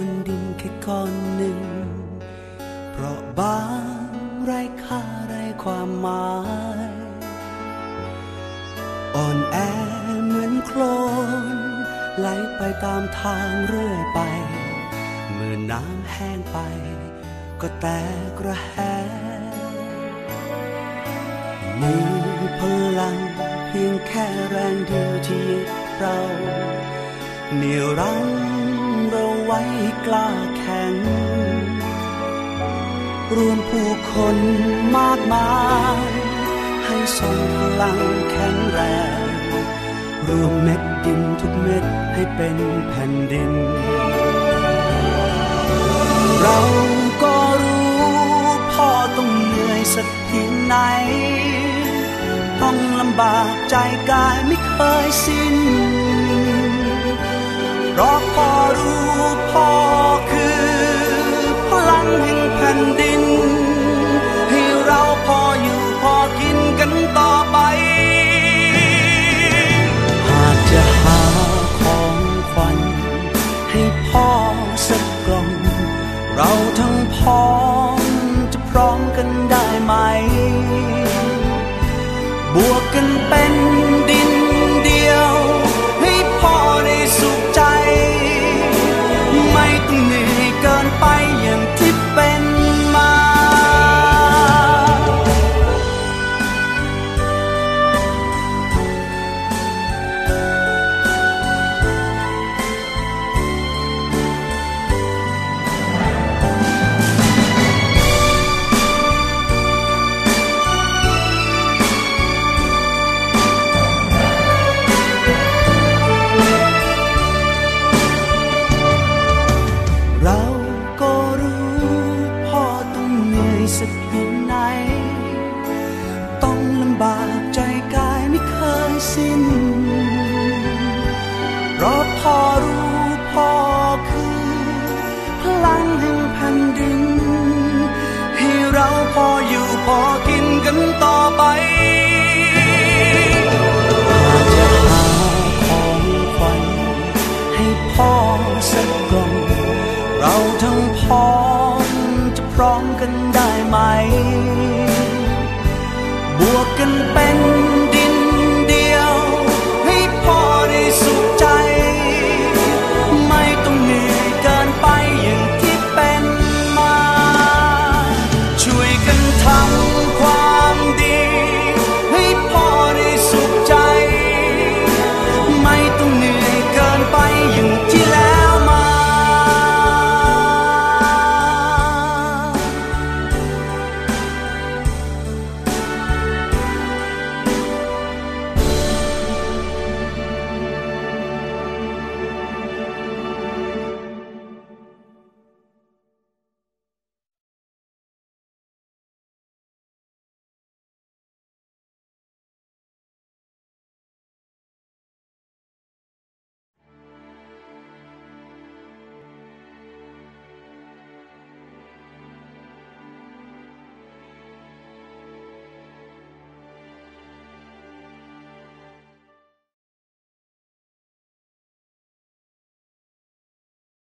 ก้อนดินแค่ก้อนหนึ่ง เพราะบางไร้ค่าไร้ความหมาย อ่อนแอเหมือนโคลนไหลไปตามทางเรื่อยไป เมื่อน้ำแห้งไป ก็แตกระแหมีพลังเพียงแค่แรงเดียวที่เราเหนี่ยวรั้งเรา ไว้กล้าแข็ง รวมผู้คนมากมาย ให้ทรงพลังแข็งแรง รวมเม็ดดินทุกเม็ดให้เป็นแผ่นดิน เราก็รู้พ่อต้องเหนื่อยสักเพียงไหน ต้องลำบากใจกายไม่เคยสิ้น นดิน ให้เราพออยู่พอกินกันต่อไป หากจะหาของขวัญให้พ่อสักกล่อง เราทั้งพ้องจะพร้อมกันได้ไหม บวกกันเป็นดิน ร้องกันได้ไหม บวกกันเป็น